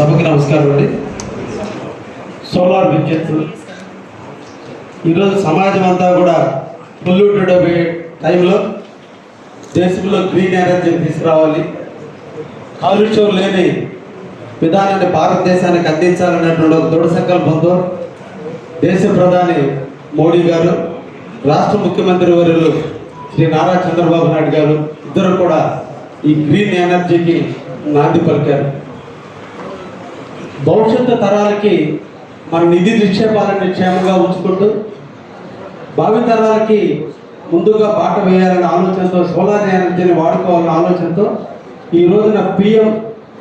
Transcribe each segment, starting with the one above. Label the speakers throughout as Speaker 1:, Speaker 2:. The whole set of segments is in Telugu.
Speaker 1: సభకి నమస్కారం అండి. సోలార్ విద్యుత్ ఈరోజు సమాజం అంతా కూడా పొల్యూటెడ్ అయ్యే టైంలో దేశంలో గ్రీన్ ఎనర్జీ తీసుకురావాలి. కాలుష్యం లేని విధానాన్ని భారతదేశానికి అందించాలనేటువంటి ఒక దృఢ సంకల్పంతో దేశ ప్రధాని మోడీ గారు రాష్ట్ర ముఖ్యమంత్రి వర్యులు శ్రీ నారా చంద్రబాబు నాయుడు గారు ఇద్దరు కూడా ఈ గ్రీన్ ఎనర్జీకి నాంది పలికారు. భవిష్యత్తు తరాలకి మన నిధి నిక్షేపాలని క్షేమంగా ఉంచుకుంటూ భావి తరాలకి ముందుగా బాట వేయాలనే ఆలోచనతో సోలార్ ఎనర్జీని వాడుకోవాలనే ఆలోచనతో ఈ రోజున పిఎం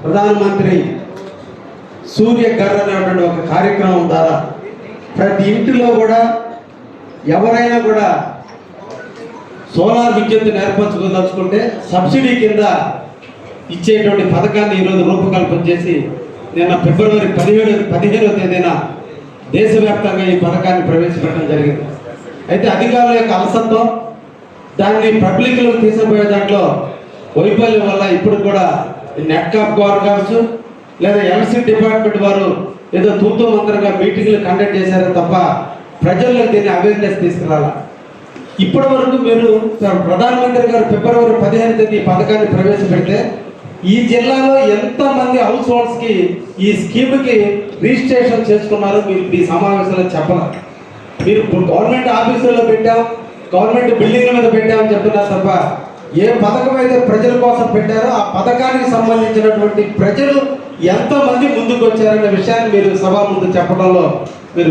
Speaker 1: ప్రధానమంత్రి సూర్య గర్ర అనేటువంటి ఒక కార్యక్రమం ద్వారా ప్రతి ఇంటిలో కూడా ఎవరైనా కూడా సోలార్ విద్యుత్ నేర్పించుకోదలుచుకుంటే సబ్సిడీ కింద ఇచ్చేటువంటి పథకాన్ని ఈరోజు రూపకల్పన చేసి నిన్న ఫిబ్రవరి పదిహేడు పదిహేడవ తేదీన దేశవ్యాప్తంగా ఈ పథకాన్ని ప్రవేశపెట్టడం జరిగింది. అయితే అధికారుల యొక్క అలసత్వం దాన్ని పబ్లిక్లో తీసుకుపోయే దాంట్లో వైఫల్యం వల్ల ఇప్పుడు కూడా నెట్ కాప్ వారు కావచ్చు లేదా ఎంసీ డిపార్ట్మెంట్ వారు ఏదో తూతూ మంత్రంగా మీటింగ్లు కండక్ట్ చేశారు తప్ప ప్రజల్లో దీన్ని అవేర్నెస్ తీసుకురాల? ఇప్పటి వరకు మీరు ప్రధానమంత్రి గారు ఫిబ్రవరి పదిహేను తేదీ ఈ పథకాన్ని ప్రవేశపెడితే ఈ జిల్లాలో ఎంతమంది హౌస్ హోల్డ్స్కి ఈ స్కీమ్కి రిజిస్ట్రేషన్ చేసుకున్నారో మీరు ఈ సమావేశంలో చెప్పాలి మీరు గవర్నమెంట్ ఆఫీసుల్లో పెట్టాం గవర్నమెంట్ బిల్డింగ్ల మీద పెట్టామని చెప్తున్నారు తప్ప ఏ పథకం అయితే ప్రజల కోసం పెట్టారో ఆ పథకానికి సంబంధించినటువంటి ప్రజలు ఎంతమంది ముందుకు వచ్చారనే విషయాన్ని మీరు సభా ముందు చెప్పడంలో మీరు